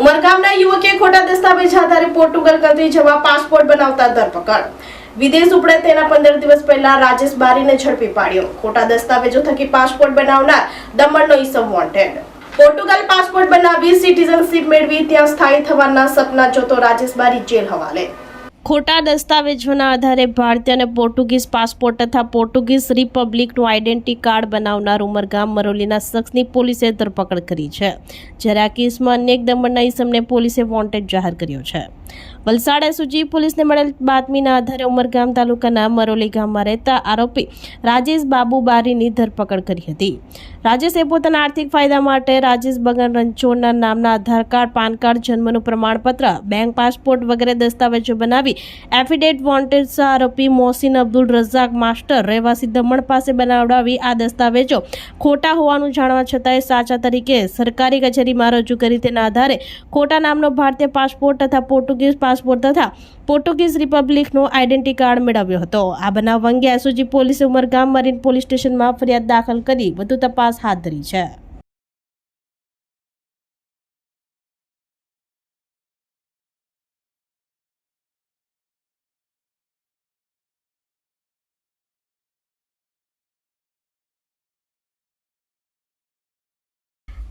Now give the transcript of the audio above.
ઉમરગામના યુવકે ખોટા દસ્તાવેજ આધારે પોર્ટુગલ કન્ટ્રી જવા પાસપોર્ટ બનાવતા ધરપકડ. વિદેશ ઉપડે તેના પંદર દિવસ પહેલા રાજેશ બારીને ઝડપી પાડ્યો. ખોટા દસ્તાવેજો થકી પાસપોર્ટ બનાવનાર દમણનો ઈસમ વોન્ટેડ પોર્ટુગલ પાસપોર્ટ બનાવી સિટીઝનશીપ મેળવી ત્યાં સ્થાયી થવાના સપના જોતો રાજેશ બારી જેલ હવાલે. ખોટા દસ્તાવેજોના આધારે ભારતીય અને પોર્ટુગીઝ પાસપોર્ટ તથા પોર્ટુગીઝ રિપબ્લિકનું આઈડેન્ટિટી કાર્ડ બનાવનાર ઉમરગામ મરોલીના શખ્સની પોલીસે ધરપકડ કરી છે. જ્યારે આ કેસમાં અન્ય એક દમણના ઇસમને પોલીસે વોન્ટેડ જાહેર કર્યો છે. વલસાડ એસઓજી પોલીસને મળેલ બાતમીના આધારે ઉમરગામ તાલુકાના મરોલી ગામમાં રહેતા આરોપી રાજેશ બાબુ બારીની ધરપકડ કરી હતી. રાજેશે પોતાના આર્થિક ફાયદા માટે રાજેશ બગન રણછોડના નામના આધાર કાર્ડ, પાન કાર્ડ, જન્મનું પ્રમાણપત્ર, બેંક પાસપોર્ટ વગેરે દસ્તાવેજો બનાવી એફિડેટ વોન્ટેડ આરોપી મોહસિન અબ્દુલ રઝાક માસ્ટર રહેવાસી દમણ પાસે બનાવડાવી આ દસ્તાવેજો ખોટા હોવાનું જાણવા છતાંય સાચા તરીકે સરકારી કચેરીમાં રજૂ કરી તેના આધારે ખોટા નામનો ભારતીય પાસપોર્ટ તથા પોર્ટુગીઝ પાસપોર્ટ તથા પોર્ટુગીઝ રિપબ્લિકનો આઈડેન્ટિટી કાર્ડ મેળવ્યો હતો. આ બનાવ અંગે એસઓજી પોલીસે ઉમરગામ મરીન પોલીસ સ્ટેશનમાં ફરિયાદ દાખલ કરી વધુ તપાસ હાથ ધરી છે.